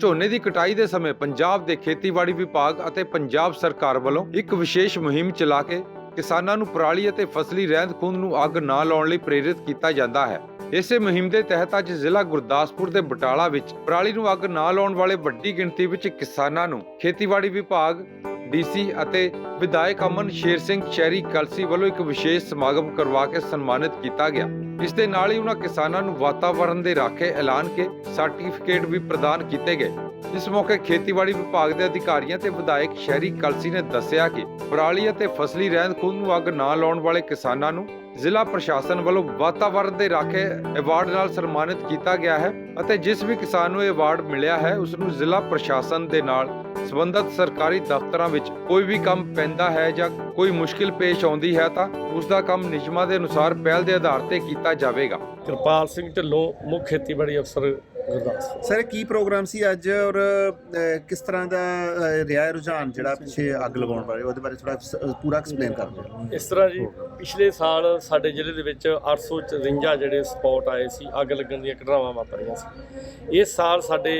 ਝੋਨੇ ਦੀ ਕਟਾਈ ਦੇ ਸਮੇਂ ਪੰਜਾਬ ਦੇ ਖੇਤੀਬਾੜੀ ਵਿਭਾਗ ਅਤੇ ਪੰਜਾਬ ਸਰਕਾਰ ਵੱਲੋਂ ਇੱਕ ਵਿਸ਼ੇਸ਼ ਮੁਹਿੰਮ ਚਲਾ ਕੇ ਕਿਸਾਨਾਂ ਨੂੰ ਪਰਾਲੀ ਅਤੇ ਫਸਲੀ ਰਹਿੰਦ ਖੂੰਹਦ ਨੂੰ ਅੱਗ ਨਾ ਲਾਉਣ ਲਈ ਪ੍ਰੇਰਿਤ ਕੀਤਾ ਜਾਂਦਾ ਹੈ। ਇਸੇ ਮੁਹਿੰਮ ਦੇ ਤਹਿਤ ਅੱਜ ਜ਼ਿਲ੍ਹਾ ਗੁਰਦਾਸਪੁਰ ਦੇ ਬਟਾਲਾ ਵਿੱਚ ਪਰਾਲੀ ਨੂੰ ਅੱਗ ਨਾ ਲਾਉਣ ਵਾਲੇ ਵੱਡੀ ਗਿਣਤੀ ਵਿੱਚ ਕਿਸਾਨਾਂ ਨੂੰ ਖੇਤੀਬਾੜੀ ਵਿਭਾਗ ਡੀਸੀ ਅਤੇ ਵਿਧਾਇਕ ਅਮਨ ਸ਼ੇਰ ਸਿੰਘ ਸ਼ਹਿਰੀ ਕਲਸੀ ਵੱਲੋਂ ਇੱਕ ਵਿਸ਼ੇਸ਼ ਸਮਾਗਮ ਕਰਵਾ ਕੇ ਸਨਮਾਨਿਤ ਕੀਤਾ ਗਿਆ। ਇਸ ਦੇ ਨਾਲ ਹੀ ਉਹਨਾਂ ਕਿਸਾਨਾਂ ਨੂੰ ਵਾਤਾਵਰਣ ਦੇ ਰਾਖੇ ਐਲਾਨ ਕੇ ਸਰਟੀਫਿਕੇਟ ਵੀ ਪ੍ਰਦਾਨ ਕੀਤੇ ਗਏ। ਇਸ ਮੌਕੇ ਖੇਤੀਬਾੜੀ ਵਿਭਾਗ ਦੇ ਅਧਿਕਾਰੀਆਂ ਤੇ ਵਿਧਾਇਕ ਸ਼ਹਿਰੀ ਕਲਸੀ ਨੇ ਦੱਸਿਆ ਕਿ ਪਰਾਲੀ ਅਤੇ ਫਸਲੀ ਰਹਿੰਦ ਖੂੰਹਦ ਨੂੰ ਅੱਗ ਨਾ ਲਾਉਣ ਵਾਲੇ ਕਿਸਾਨਾਂ ਨੂੰ ਜ਼ਿਲ੍ਹਾ ਪ੍ਰਸ਼ਾਸਨ ਵੱਲੋਂ ਵਾਤਾਵਰਣ ਦੇ ਰਾਖੇ ਅਵਾਰਡ ਨਾਲ ਸਨਮਾਨਿਤ ਕੀਤਾ ਗਿਆ ਹੈ ਅਤੇ ਜਿਸ ਵੀ ਕਿਸਾਨ ਨੂੰ ਇਹ ਅਵਾਰਡ ਮਿਲਿਆ ਹੈ, ਉਸ ਨੂੰ ਜ਼ਿਲ੍ਹਾ ਪ੍ਰਸ਼ਾਸਨ ਦੇ ਨਾਲ ਸੰਬੰਧਿਤ ਸਰਕਾਰੀ ਦਫ਼ਤਰਾਂ ਵਿੱਚ ਕੋਈ ਵੀ ਕੰਮ ਪੈਂਦਾ ਹੈ ਜਾਂ ਕੋਈ ਮੁਸ਼ਕਿਲ ਪੇਸ਼ ਆਉਂਦੀ ਹੈ ਤਾਂ ਉਸ ਦਾ ਕੰਮ ਨਿਯਮਾਂ ਦੇ ਅਨੁਸਾਰ ਪਹਿਲ ਦੇ ਆਧਾਰ ਤੇ ਕੀਤਾ ਜਾਵੇਗਾ। ਕਿਰਪਾਲ ਸਿੰਘ ਢਿੱਲੋਂ ਮੁੱਖ ਖੇਤੀਬਾੜੀ ਅਫਸਰ ਗੁਰਦਾਸਪੁਰ ਸਰ ਕੀ ਪ੍ਰੋਗਰਾਮ ਸੀ ਅੱਜ ਔਰ ਅਹ, ਕਿਸ ਤਰ੍ਹਾਂ ਦਾ ਅਹ, ਰਿਹਾ ਹੈ ਰੁਝਾਨ ਜਿਹੜਾ ਪਿੱਛੇ ਅੱਗ ਲਗਾਉਣ ਬਾਰੇ ਉਹਦੇ ਬਾਰੇ ਥੋੜਾ ਪੂਰਾ ਐਕਸਪਲੇਨ ਕਰ ਦਿਓ। ਇਸ ਤਰ੍ਹਾਂ ਜੀ ਪਿਛਲੇ ਸਾਲ ਸਾਡੇ ਜ਼ਿਲ੍ਹੇ ਦੇ ਵਿੱਚ 854 ਜਿਹੜੇ ਸਪੌਟ ਆਏ ਸੀ ਅੱਗ ਲੱਗਣ ਦੀਆਂ ਘਟਨਾਵਾਂ ਵਾਪਰੀਆਂ ਸੀ। ਇਸ ਸਾਲ ਸਾਡੇ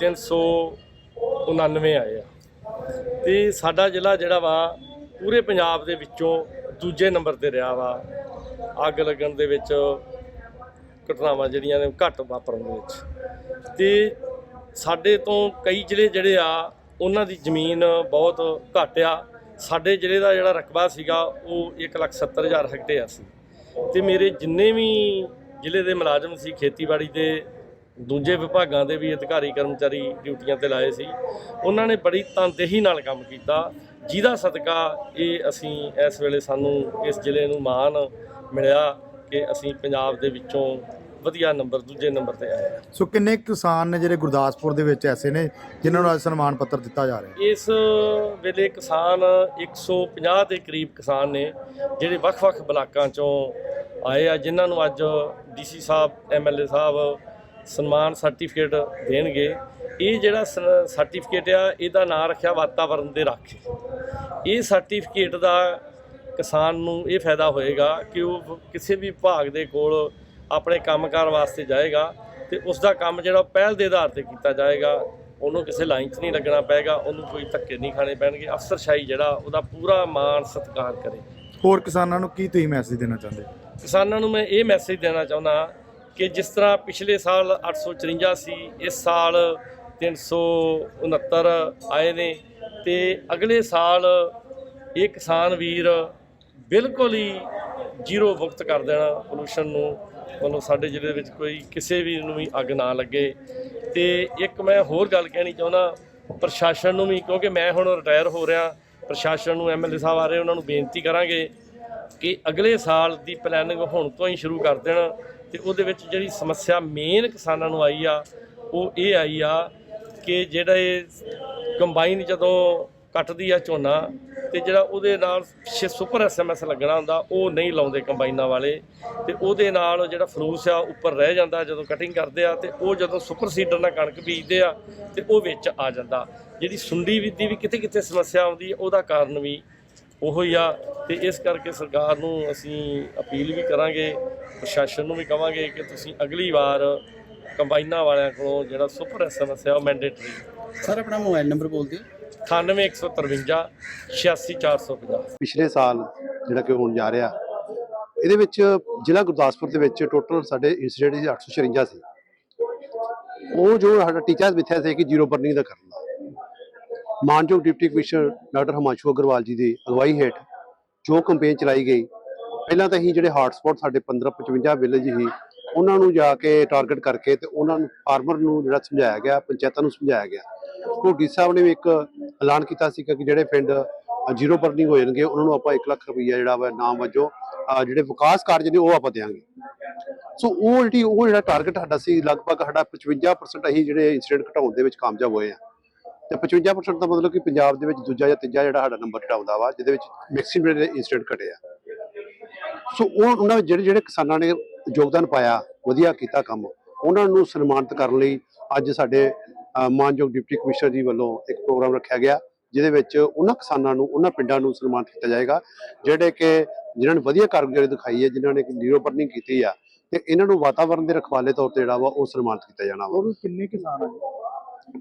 399 ਆਏ ਆ। ਤੇ ਸਾਡਾ ਜ਼ਿਲ੍ਹਾ ਜਿਹੜਾ ਵਾ ਪੂਰੇ ਪੰਜਾਬ ਦੇ ਵਿੱਚੋਂ ਦੂਜੇ ਨੰਬਰ ਤੇ ਰਿਹਾ ਵਾ ਅੱਗ ਲੱਗਣ ਦੇ ਵਿੱਚ ਘਟਨਾਵਾਂ ਜਿਹੜੀਆਂ ਨੇ ਘੱਟ ਵਾਪਰਨ ਦੇ ਵਿੱਚ। ਤੇ ਸਾਡੇ ਤੋਂ ਕਈ ਜ਼ਿਲ੍ਹੇ ਜਿਹੜੇ ਆ, ਉਹਨਾਂ ਦੀ ਜ਼ਮੀਨ ਬਹੁਤ ਘੱਟ ਆ। ਸਾਡੇ ਜ਼ਿਲ੍ਹੇ ਦਾ ਜਿਹੜਾ ਰਕਬਾ ਸੀਗਾ, ਉਹ 170000 ਹੈਕਟੇਅਰ ਸੀ। ਤੇ ਮੇਰੇ ਜਿੰਨੇ ਵੀ ਜ਼ਿਲ੍ਹੇ ਦੇ ਮੁਲਾਜ਼ਮ ਸੀ, ਖੇਤੀਬਾੜੀ ਦੇ, ਦੂਜੇ ਵਿਭਾਗਾਂ ਦੇ ਵੀ ਅਧਿਕਾਰੀ, ਕਰਮਚਾਰੀ ਡਿਊਟੀਆਂ ਤੇ ਲਾਏ ਸੀ, ਉਹਨਾਂ ਨੇ ਬੜੀ ਤਨਦੇਹੀ ਨਾਲ ਕੰਮ ਕੀਤਾ। ਜਿਹਦਾ ਸਦਕਾ ਇਹ ਅਸੀਂ ਇਸ ਵੇਲੇ ਸਾਨੂੰ ਇਸ ਜ਼ਿਲ੍ਹੇ ਨੂੰ ਮਾਣ ਮਿਲਿਆ ਕਿ ਅਸੀਂ ਪੰਜਾਬ ਦੇ ਵਿੱਚੋਂ ਵਧੀਆ ਨੰਬਰ ਦੂਜੇ ਨੰਬਰ ਤੇ ਆਏ ਹਾਂ ਸੋ ਕਿੰਨੇ ਕਿਸਾਨ ਨੇ ਜਿਹੜੇ ਗੁਰਦਾਸਪੁਰ ਦੇ ਵਿੱਚ ਐਸੇ ਨੇ ਜਿਨ੍ਹਾਂ ਨੂੰ ਅੱਜ ਸਨਮਾਨ ਪੱਤਰ ਦਿੱਤਾ ਜਾ ਰਿਹਾ ਇਸ ਵੇਲੇ ਕਿਸਾਨ 150 ਦੇ ਕਰੀਬ ਕਿਸਾਨ ਨੇ ਜਿਹੜੇ ਵੱਖ-ਵੱਖ ਬਲਾਕਾਂ ਚੋਂ ਆਏ ਆ ਜਿਨ੍ਹਾਂ ਨੂੰ ਅੱਜ ਡੀਸੀ ਸਾਹਿਬ ਐਮਐਲਏ ਸਾਹਿਬ ਸਨਮਾਨ ਸਰਟੀਫਿਕੇਟ ਦੇਣਗੇ। ਇਹ ਜਿਹੜਾ ਸਰਟੀਫਿਕੇਟ ਆ ਇਹਦਾ ਨਾਂ ਰੱਖਿਆ ਵਾਤਾਵਰਣ ਦੇ ਰਾਖੇ। ਇਹ ਸਰਟੀਫਿਕੇਟ ਦਾ ਕਿਸਾਨ ਨੂੰ ਇਹ ਫਾਇਦਾ ਹੋਏਗਾ ਕਿ ਉਹ ਕਿਸੇ ਵੀ ਵਿਭਾਗ ਦੇ ਕੋਲ ਆਪਣੇ ਕੰਮਕਾਰ ਵਾਸਤੇ ਜਾਏਗਾ ਤੇ ਉਸ ਦਾ ਕੰਮ ਜਿਹੜਾ ਪਹਿਲ ਦੇ ਆਧਾਰ ਤੇ ਕੀਤਾ ਜਾਏਗਾ ਉਹਨੂੰ ਕਿਸੇ ਲਾਈਨ 'ਚ ਨਹੀਂ ਲੱਗਣਾ ਪਏਗਾ ਉਹਨੂੰ ਕੋਈ ਧੱਕੇ ਨਹੀਂ ਖਾਣੇ ਪੈਣਗੇ ਅਫਸਰਸ਼ਾਹੀ ਜਿਹੜਾ ਉਹਦਾ ਪੂਰਾ ਮਾਣ ਸਤਿਕਾਰ ਕਰੇ ਹੋਰ ਕਿਸਾਨਾਂ ਨੂੰ ਕੀ ਤੁਸੀਂ ਮੈਸੇਜ ਦੇਣਾ ਚਾਹੁੰਦੇ? ਕਿਸਾਨਾਂ ਨੂੰ ਮੈਂ ਇਹ ਮੈਸੇਜ ਦੇਣਾ ਚਾਹੁੰਦਾ ਕਿ ਜਿਸ ਤਰ੍ਹਾਂ ਪਿਛਲੇ ਸਾਲ 854 ਸੀ ਇਸ ਸਾਲ 369 ਆਏ ਨੇ ਤੇ ਅਗਲੇ ਸਾਲ ਇਹ ਕਿਸਾਨ ਵੀਰ ਬਿਲਕੁਲ ਹੀ ਜ਼ੀਰੋ ਮੁਕਤ ਕਰ ਦੇਣਾ ਪੋਲੂਸ਼ਨ ਨੂੰ ਮਤਲਬ ਸਾਡੇ ਜ਼ਿਲ੍ਹੇ ਵਿੱਚ ਕੋਈ ਕਿਸੇ ਵੀ ਨੂੰ ਵੀ ਅੱਗ ਨਾ ਲੱਗੇ। ਤੇ ਇੱਕ ਮੈਂ ਹੋਰ ਗੱਲ ਕਹਿਣੀ ਚਾਹੁੰਦਾ, ਪ੍ਰਸ਼ਾਸਨ ਨੂੰ ਵੀ, ਕਿਉਂਕਿ ਮੈਂ ਹੁਣ ਰਿਟਾਇਰ ਹੋ ਰਿਹਾ, ਪ੍ਰਸ਼ਾਸਨ ਨੂੰ ਐਮਐਲਏ ਸਾਹਿਬ ਆ ਰਹੇ, ਉਹਨਾਂ ਨੂੰ ਬੇਨਤੀ ਕਰਾਂਗੇ ਕਿ ਅਗਲੇ ਸਾਲ ਦੀ ਪਲੈਨਿੰਗ ਹੁਣ ਤੋਂ ਹੀ ਸ਼ੁਰੂ ਕਰ ਦੇਣ ਤੇ ਉਹਦੇ ਵਿੱਚ ਜਿਹੜੀ ਸਮੱਸਿਆ ਮੇਨ ਕਿਸਾਨਾਂ ਨੂੰ ਆਈ ਆ, ਉਹ ਇਹ ਆਈ ਆ ਕਿ ਜਿਹੜਾ ਇਹ ਕੰਬਾਈਨ ਜਦੋਂ ਕੱਟਦੀ ਆ ਝੋਨਾ ਤੇ ਜਿਹੜਾ ਉਹਦੇ ਨਾਲ ਪਿੱਛੇ ਸੁਪਰ ਐਸਐਮਐਸ ਲੱਗਣਾ ਹੁੰਦਾ, ਉਹ ਨਹੀਂ ਲਾਉਂਦੇ ਕੰਬਾਈਨਾਂ ਵਾਲੇ। ਤੇ ਉਹਦੇ ਨਾਲ ਜਿਹੜਾ ਫਲੂਸ ਆ, ਉੱਪਰ ਰਹਿ ਜਾਂਦਾ ਜਦੋਂ ਕਟਿੰਗ ਕਰਦੇ ਆ, ਤੇ ਉਹ ਜਦੋਂ ਸੁਪਰ ਸੀਡਰ ਨਾਲ ਕਣਕ ਬੀਜਦੇ ਆ, ਤੇ ਉਹ ਵਿੱਚ ਆ ਜਾਂਦਾ। ਜਿਹੜੀ ਸੁੰਡੀ ਵੀ ਵੀ ਕਿਤੇ ਕਿਤੇ ਸਮੱਸਿਆ ਆਉਂਦੀ ਹੈ ਉਹਦਾ ਕਾਰਨ ਵੀ ਉਹੋ ਹੀ ਆ। ਤੇ ਇਸ ਕਰਕੇ ਸਰਕਾਰ ਨੂੰ ਅਸੀਂ ਅਪੀਲ ਵੀ ਕਰਾਂਗੇ, ਪ੍ਰਸ਼ਾਸਨ ਨੂੰ ਵੀ ਕਵਾਂਗੇ ਕਿ ਤੁਸੀਂ ਅਗਲੀ ਵਾਰ ਕੰਬਾਈਨਾਂ ਵਾਲਿਆਂ ਕੋਲੋਂ ਜਿਹੜਾ ਸੁਪਰ ਐਸਐਮਐਸ ਆ, ਉਹ ਮੈਂਡੇਟਰੀ ਸਰ, ਆਪਣਾ ਮੋਬਾਈਲ ਨੰਬਰ ਬੋਲ ਦਿਓ। 98153 86450 ਪਿਛਲੇ ਸਾਲ ਜਿਹੜਾ ਕਿ ਹੋਣ ਜਾ ਰਿਹਾ, ਇਹਦੇ ਵਿੱਚ ਜ਼ਿਲ੍ਹਾ ਗੁਰਦਾਸਪੁਰ ਦੇ ਵਿੱਚ ਟੋਟਲ ਸਾਡੇ ਇੰਸੀਡੈਂਟ ਸੀ 856 ਸੀ। ਉਹ ਜੋ ਸਾਡਾ ਟੀਚਰ ਮਿੱਥਿਆ ਸੀ ਕਿ ਜ਼ੀਰੋ ਬਰਨਿੰਗ ਦਾ ਕਰਨਾ। ਮਾਨਯੋਗ deputy commissioner doctor Himanshu Aggarwal ji ਦੀ ਅਗਵਾਈ ਹੇਠ ਜੋ ਕੰਪੇਨ ਚਲਾਈ ਗਈ, ਪਹਿਲਾਂ ਤਾਂ ਹੀ ਜਿਹੜੇ ਹਾਟ ਸਾਡੇ 15 55 ਵਿਲੇਜ ਸੀ, ਉਹਨਾਂ ਨੂੰ ਜਾ ਕੇ ਟਾਰਗੇਟ ਕਰਕੇ ਤੇ ਉਹਨਾਂ ਨੂੰ ਫਾਰਮਰ ਨੂੰ ਜਿਹੜਾ ਸਮਝਾਇਆ ਗਿਆ, ਪੰਚਾਇਤਾਂ ਨੂੰ ਸਮਝਾਇਆ ਗਿਆ। ਕੋਡੀ ਸਾਹਿਬ ਨੇ ਵੀ ਇੱਕ ਐਲਾਨ ਕੀਤਾ ਸੀ ਕਿ ਜਿਹੜੇ ਪਿੰਡ ਜ਼ੀਰੋ ਬਰਨਿੰਗ ਹੋ ਜਾਣਗੇ ਉਹਨਾਂ ਨੂੰ ਆਪਾਂ 1 ਲੱਖ ਰੁਪਈਆ ਜਿਹੜਾ ਵਾ ਨਾਮ ਵਜੋਂ ਜਿਹੜੇ ਵਿਕਾਸ ਕਾਰਜ ਨੇ ਉਹ ਆਪਾਂ ਦੇਵਾਂਗੇ। ਸੋ ਉਹ ਜਿਹੜੀ, ਉਹ ਜਿਹੜਾ ਟਾਰਗੇਟ ਸਾਡਾ ਸੀ, ਲਗਭਗ ਸਾਡਾ 55% ਅਸੀਂ ਜਿਹੜੇ ਇਨਸੀਡੈਂਟ ਘਟਾਉਣ ਦੇ ਵਿੱਚ ਕਾਮਯਾਬ ਹੋਏ ਆ ਤੇ 55% ਦਾ ਮਤਲਬ ਕਿ ਪੰਜਾਬ ਦੇ ਵਿੱਚ ਦੂਜਾ ਜਾਂ ਤੀਜਾ ਜਿਹੜਾ ਸਾਡਾ ਨੰਬਰ ਘਟਾਉਂਦਾ ਵਾ, ਜਿਹਦੇ ਵਿੱਚ ਮੈਕਸਿਮਮ ਜਿਹੜੇ ਇਨਸੀਡੈਂਟ ਘਟੇ ਆ। ਸੋ ਉਹ, ਉਹਨਾਂ ਜਿਹੜੇ ਜਿਹੜੇ ਕਿਸਾਨਾਂ ਨੇ ਯੋਗਦਾਨ ਪਾਇਆ, ਵਧੀਆ ਕੀਤਾ ਕੰਮ, ਉਹਨਾਂ ਨੂੰ ਸਨਮਾਨਿਤ ਕਰਨ ਲਈ ਅੱਜ ਸਾਡੇ ਮਾਨਯੋਗ ਡਿਪਟੀ ਕਮਿਸ਼ਨਰ ਜੀ ਵੱਲੋਂ ਇੱਕ ਪ੍ਰੋਗਰਾਮ ਰੱਖਿਆ ਗਿਆ ਜਿਹਦੇ ਵਿੱਚ ਉਹਨਾਂ ਕਿਸਾਨਾਂ ਨੂੰ ਉਹਨਾਂ ਪਿੰਡਾਂ ਨੂੰ ਸਨਮਾਨਿਤ ਕੀਤਾ ਜਾਏਗਾ ਜਿਹੜੇ ਕਿ ਜਿਨ੍ਹਾਂ ਨੇ ਵਧੀਆ ਕਾਰਗੁਜ਼ਾਰੀ ਦਿਖਾਈ ਹੈ ਜਿਨ੍ਹਾਂ ਨੇ ਨੀਰੋ ਬਰਨਿੰਗ ਕੀਤੀ ਆ ਤੇ ਇਹਨਾਂ ਨੂੰ ਵਾਤਾਵਰਣ ਦੇ ਰਖਵਾਲੇ ਤੌਰ ਤੇ ਜਿਹੜਾ ਵਾ ਉਹ ਸਨਮਾਨਿਤ ਕੀਤਾ ਜਾਣਾ ਵਾ। ਉਹ ਕਿੰਨੇ ਕਿਸਾਨ ਆ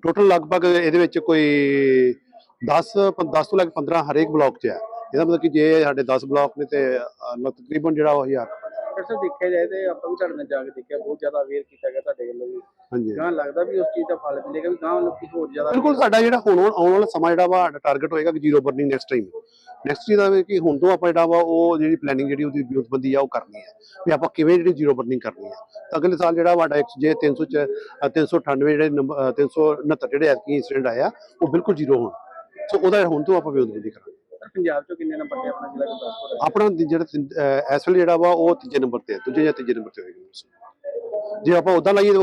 ਟੋਟਲ ਲਗਭਗ ਇਹਦੇ ਵਿੱਚ ਕੋਈ 10 10 ਤੋਂ ਲੈ ਕੇ 15 ਹਰੇਕ ਬਲਾਕ 'ਚ ਹੈ ਇਹਦਾ ਮਤਲਬ ਕਿ ਜੇ ਸਾਡੇ 10 ਬਲਾਕ ਨੇ ਤੇ ਤਕਰੀਬਨ ਜਿਹੜਾ ਉਹ 1000 ਡਾਕਟਰ ਸਾਹਿਬ ਦੇਖਿਆ ਜਾਏ ਤੇ ਆਪਾਂ ਵੀ ਤੁਹਾਡੇ ਨਾਲ ਜਾ ਕੇ ਦੇਖਿਆ ਬਹੁਤ ਜ਼ਿਆਦਾ ਅਵੇਅਰ ਕੀਤਾ ਗਿਆ ਤੁਹਾਡੇ ਵੱਲੋਂ ਵੀ। ਹਾਂਜੀ। ਗਾਂ ਲੱਗਦਾ ਵੀ ਉਸ ਚੀਜ਼ ਦਾ ਫਲ ਮਿਲੇਗਾ ਵੀ ਗਾਂ ਲੋਕੀ ਹੋਰ ਜ਼ਿਆਦਾ ਬਿਲਕੁਲ ਸਾਡਾ ਜਿਹੜਾ ਹੁਣ ਆਉਣ ਵਾਲਾ ਸਮਾਂ ਜਿਹੜਾ ਵਾ ਸਾਡਾ ਟਾਰਗੇਟ ਹੋਏਗਾ ਕਿ zero burning next time next ਚੀਜ਼ ਦਾ ਕਿ ਹੁਣ ਤੋਂ ਆਪਾਂ ਜਿਹੜਾ ਵਾ ਉਹ ਜਿਹੜੀ ਪਲੈਨਿੰਗ ਜਿਹੜੀ ਉਹਦੀ ਵਿਉਂਤਬੰਦੀ ਆ ਉਹ ਕਰਨੀ ਹੈ ਵੀ ਆਪਾਂ ਕਿਵੇਂ ਜਿਹੜੀ ਜ਼ੀਰੋ ਬਰਨਿੰਗ ਕਰਨੀ ਹੈ ਤਾਂ ਅਗਲੇ ਸਾਲ ਜਿਹੜਾ ਇੱਕ ਜੇ 300 ਚ ਅ, 398 ਜਿਹੜੇ ਨੰਬਰ 369 ਜਿਹੜੇ ਐਤਕੀ ਇੰਸੀਡੈਂਟ ਆਇਆ ਉਹ ਬਿਲਕੁਲ ਜ਼ੀਰੋ ਹੋਣ। ਸੋ ਉਹਦਾ ਹੁਣ ਤੋਂ ਆਪਾਂ ਵਿਉਂਤਬੰਦੀ ਕਰਾਂਗੇ। ਪੰਜਾਬ ਚੋਂ ਕਿੰਨੇ ਨੰਬਰ ਤੇ ਆਪਣਾ ਜ਼ਿਲ੍ਹਾ ਗੁਰਦਾਸਪੁਰ ਆਪਣਾ ਜਿਹੜਾ ਇਸ ਵੇਲੇ ਜਿਹੜਾ ਵਾ ਉਹ ਤੀਜੇ ਨੰਬਰ ਤੇ ਹੈ ਦੂਜੇ ਜਾਂ ਤੀਜੇ ਨੰਬਰ ਤੇ ਹੋਏਗਾ। ਜੇ ਆਪਾਂ ਉਦਾਂ ਲਾਈਏ ਤਾਂ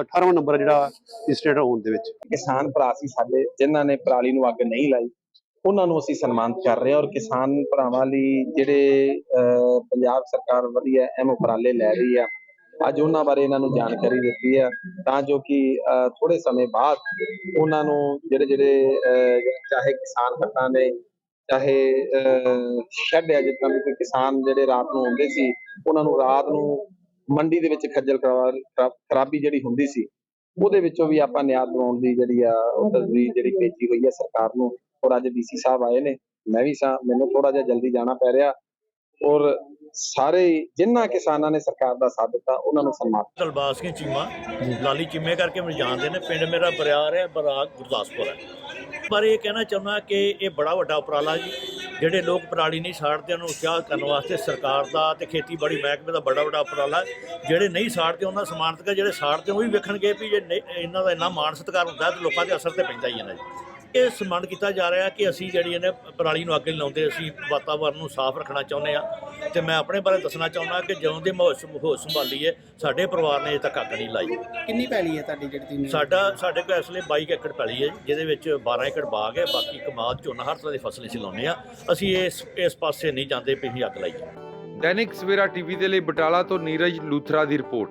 18ਵਾਂ ਨੰਬਰ ਜਿਹੜਾ ਇੰਸੀਡੈਂਟ ਹੋਣ ਦੇ ਵਿੱਚ। ਕਿਸਾਨ ਭਰਾ ਸੀ ਸਾਡੇ, ਜਿਨ੍ਹਾਂ ਨੇ ਪਰਾਲੀ ਨੂੰ ਅੱਗ ਨਹੀਂ ਲਾਈ, ਉਹਨਾਂ ਨੂੰ ਅਸੀਂ ਸਨਮਾਨਿਤ ਕਰ ਰਹੇ ਹਾਂ ਔਰ ਕਿਸਾਨ ਭਰਾਵਾਂ ਲਈ ਜਿਹੜੇ ਪੰਜਾਬ ਸਰਕਾਰ ਵਧੀਆ ਅਹਿਮ ਉਪਰਾਲੇ ਲੈ ਰਹੀ ਆ, ਅੱਜ ਉਹਨਾਂ ਬਾਰੇ ਇਹਨਾਂ ਨੂੰ ਜਾਣਕਾਰੀ ਦਿੱਤੀ ਹੈ ਤਾਂ ਜੋ ਕਿ ਥੋੜੇ ਸਮੇਂ ਬਾਅਦ ਉਹਨਾਂ ਨੂੰ ਜਿਹੜੇ ਜਿਹੜੇ ਚਾਹੇ ਕਿਸਾਨ ਭੱਟਾਂ ਨੇ, ਚਾਹੇ ਸ਼ੈੱਡ ਹੈ ਜਿੱਦਾਂ ਵੀ ਕੋਈ ਕਿਸਾਨ ਜਿਹੜੇ ਰਾਤ ਨੂੰ ਆਉਂਦੇ ਸੀ, ਉਹਨਾਂ ਨੂੰ ਰਾਤ ਨੂੰ ਮੰਡੀ ਦੇ ਵਿੱਚ ਖੱਜਲ ਖਰਾਬ- ਜਿਹੜੀ ਹੁੰਦੀ ਸੀ ਉਹਦੇ ਵਿੱਚੋਂ ਵੀ ਆਪਾਂ ਨਿਆਂ ਦਿਵਾਉਣ ਦੀ ਜਿਹੜੀ ਆ ਉਹ ਤਸਵੀਰ ਜਿਹੜੀ ਭੇਜੀ ਹੋਈ ਹੈ ਸਰਕਾਰ ਨੂੰ ਔਰ ਅੱਜ ਡੀਸੀ ਸਾਹਿਬ ਆਏ ਨੇ ਮੈਂ ਵੀ ਸਾਂ ਮੈਨੂੰ ਥੋੜਾ ਜਿਹਾ ਜਲਦੀ ਜਾਣਾ ਪੈ ਰਿਹਾ ਔਰ ਸਾਰੇ ਜਿਨ੍ਹਾਂ ਕਿਸਾਨਾਂ ਨੇ ਸਰਕਾਰ ਦਾ ਸਾਥ ਦਿੱਤਾ ਉਹਨਾਂ ਨੂੰ ਸਨਮਾਨ। ਦਲਬਾਸ ਸਿੰਘ ਚੀਮਾ ਲਾਲੀ ਚੀਮੇ ਕਰਕੇ ਮੈਨੂੰ ਜਾਣਦੇ ਨੇ ਪਿੰਡ ਮੇਰਾ ਬਰਿਆਰ ਹੈ ਬਰਾਕ ਗੁਰਦਾਸਪੁਰ ਹੈ। ਪਰ ਇਹ ਕਹਿਣਾ ਚਾਹੁੰਦਾ ਕਿ ਇਹ ਬੜਾ ਵੱਡਾ ਉਪਰਾਲਾ ਜੀ ਜਿਹੜੇ ਲੋਕ ਪਰਾਲੀ ਨਹੀਂ ਸਾੜਦੇ, ਉਹਨਾਂ ਨੂੰ ਉਤਸ਼ਾਹ ਕਰਨ ਵਾਸਤੇ ਸਰਕਾਰ ਦਾ ਤੇ ਖੇਤੀਬਾੜੀ ਮਹਿਕਮੇ ਦਾ ਬੜਾ ਵੱਡਾ ਉਪਰਾਲਾ ਜਿਹੜੇ ਨਹੀਂ ਸਾੜਦੇ, ਉਹਨਾਂ ਸਮਾਨਤਕ ਸਨਮਾਨਿਤ ਕਰ ਜਿਹੜੇ ਸਾੜਦੇ, ਉਹ ਵੀ ਵੇਖਣਗੇ ਵੀ ਜੇ ਨਹੀਂ- ਇਹਨਾਂ ਦਾ ਇੰਨਾ ਮਾਣ ਸਤਿਕਾਰ ਹੁੰਦਾ ਹੈ ਤੇ ਲੋਕਾਂ ਦੇ ਅਸਰ ਤੇ ਪੈਂਦਾ ਹੀ ਹੈ ਨਾ ਜੀ। ਇਹ ਸਨਮਾਨ ਕੀਤਾ ਜਾ ਰਿਹਾ ਕਿ ਅਸੀਂ ਜਿਹੜੀ ਇਹਨੇ ਪਰਾਲੀ ਨੂੰ ਅੱਗ ਨਹੀਂ ਲਾਉਂਦੇ ਅਸੀਂ ਵਾਤਾਵਰਨ ਨੂੰ ਸਾਫ਼ ਰੱਖਣਾ ਚਾਹੁੰਦੇ ਆ ਤੇ ਮੈਂ ਆਪਣੇ ਬਾਰੇ ਦੱਸਣਾ ਚਾਹੁੰਦਾ ਕਿ ਜਿਉਂ ਦੇ ਮਾਹੌਲ ਹੋਸ਼ ਸੰਭਾਲੀ ਹੈ ਸਾਡੇ ਪਰਿਵਾਰ ਨੇ ਅਜੇ ਤੱਕ ਅੱਗ ਨਹੀਂ ਲਾਈ। ਕਿੰਨੀ ਪੈਲੀ ਹੈ ਤੁਹਾਡੀ ਜਿਹੜੀ ਤੁਸੀਂ ਸਾਡਾ ਸਾਡੇ ਕੋਲ ਇਸ ਵੇਲੇ 22 ਏਕੜ ਪੈਲੀ ਹੈ ਜਿਹਦੇ ਵਿੱਚ 12 ਏਕੜ ਬਾਗ ਹੈ ਬਾਕੀ ਕਮਾਦ ਝੋਨਾ ਹਰ ਤਰ੍ਹਾਂ ਦੀ ਫਸਲ ਅਸੀਂ ਲਾਉਂਦੇ ਆ ਅਸੀਂ ਇਸ ਇਸ ਪਾਸੇ ਨਹੀਂ ਜਾਂਦੇ ਵੀ ਅਸੀਂ ਅੱਗ ਲਾਈਏ ਦੈਨਿਕ ਸਵੇਰਾ ਟੀਵੀ ਦੇ ਲਈ ਬਟਾਲਾ ਤੋਂ ਨੀਰਜ ਲੂਥਰਾ ਦੀ ਰਿਪੋਰਟ।